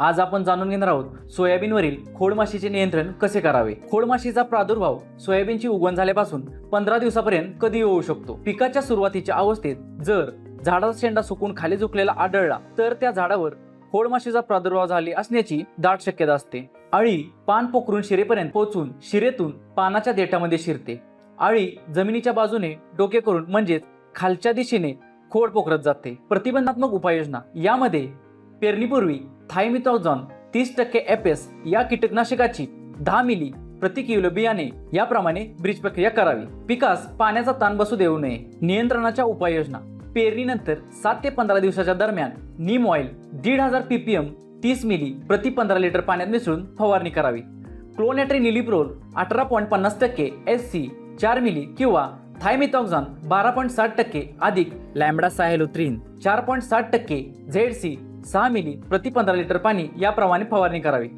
आज आपण जाणून घेणार आहोत सोयाबीनवरील खोडमाशीचे नियंत्रण कसे करावे? खोडमाशीचा प्रादुर्भाव सोयाबीनची उगवण झाल्यापासून पंधरा दिवसापर्यंत कधी येऊ शकतो. पिकाच्या सुरुवातीच्या अवस्थेत जर झाडाचा शेंडा सुकून खाली झुकलेला आढळला तर त्या झाडावर खोडमाशीचा प्रादुर्भाव झाले असण्याची दाट शक्यता असते. अळी पान पोखरून शिरेपर्यंत पोहोचून शिरेतून पानाच्या देठामध्ये शिरते. अळी जमिनीच्या बाजूने डोके करून म्हणजेच खालच्या दिशेने खोड पोखरत जाते. प्रतिबंधात्मक उपाययोजना यामध्ये पेरणीपूर्वी थायमिथॉक्झॉन तीस टक्के एफ एस या कीटकनाशकाची दहा मिली प्रति किलो बियाणे याप्रमाणे ब्रिज प्रक्रिया करावी. पिकास पाण्याचा ताण बसू देऊ नये. नियंत्रणाच्या उपाययोजना. पेरणीनंतर सात ते पंधरा दिवसाच्या दरम्यान नीम ऑइल दीड हजार पीपीएम तीस मिली प्रति पंधरा लिटर पाण्यात मिसळून फवारणी करावी. क्लोनॅट्री निलिप्रोल अठरा पॉईंट पन्नास टक्के एस सी चार मिली किंवा थायमिथॉक्झॉन बारा पॉईंट साठ टक्के अधिक लॅम्बडा सायलोत्रीन चार पॉईंट साठ टक्के झेड सी सहा मिली प्रति पंधरा लिटर पाणी याप्रमाणे फवारणी करावी.